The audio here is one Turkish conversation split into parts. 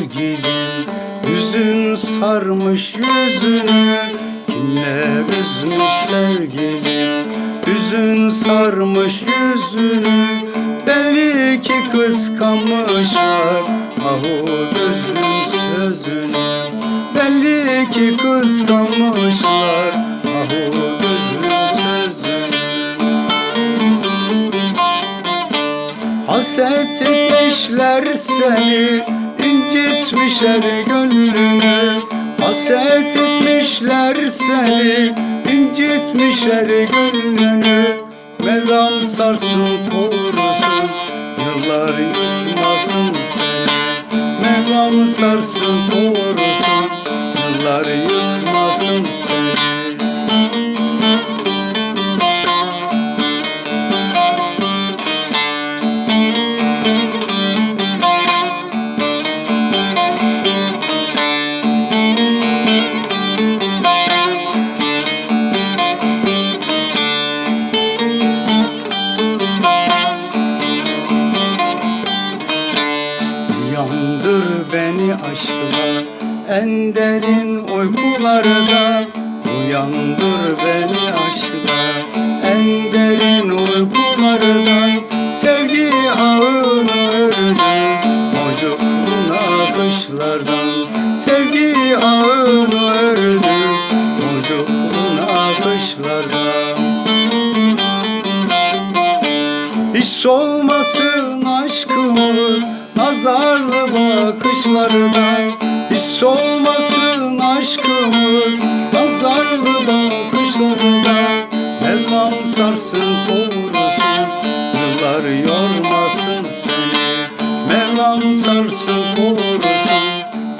sevgilim Hüzün sarmış yüzünü. Kimler üzmüş sevgilim Hüzün sarmış yüzünü. Belli ki kıskanmışlar Ahu gözün sözünü. Belli ki kıskanmışlar Ahu gözün sözünü. Haset etmişler seni incitmişler gönlünü Haset etmişler seni. İncitmişler gönlünü Mevlam sarsın korusun Yıllar yıkmasın seni. Mevlam sarsın korusun Yıllar yıkmasın seni aşkla en derin uykularda Uyandır beni aşkla en derin uykularda Sevgi ağını ördü mocuklu nakışlardan Sevgi ağını ördü mocuklu nakışlardan Hiç olmasın aşkımız nazarlı bakışlardan Hiç olmasın aşkımız. Nazarlı bakışlardan Mevlam sarsın korusun yıllar yormasın seni. Mevlam sarsın korusun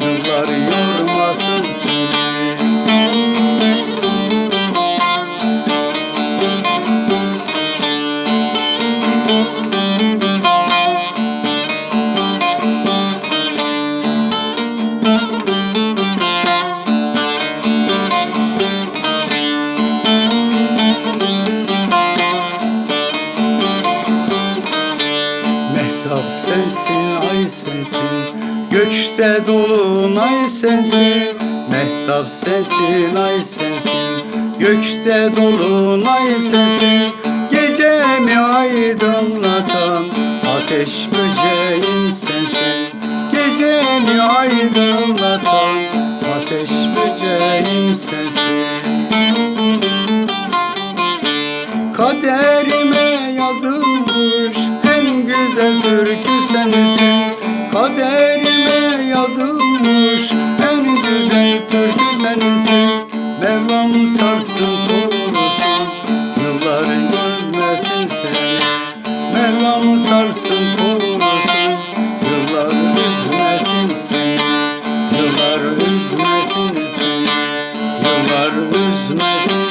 yıllar yormasın seni Mehtap sensin, ay sensin Gökte dolunay sensin Mehtap sensin, ay sensin Gökte dolunay sensin Gecemi aydınlatan Ateş böceğim sensin Gecemi aydınlatan Ateş böceğim sensin Kaderi en güzel türkü sensin Mevlam sarsın korusun Yılların görmesin seni Mevlam sarsın korusun Yıllar üzmesin seni Yıllar üzmesin seni Yıllar üzmesin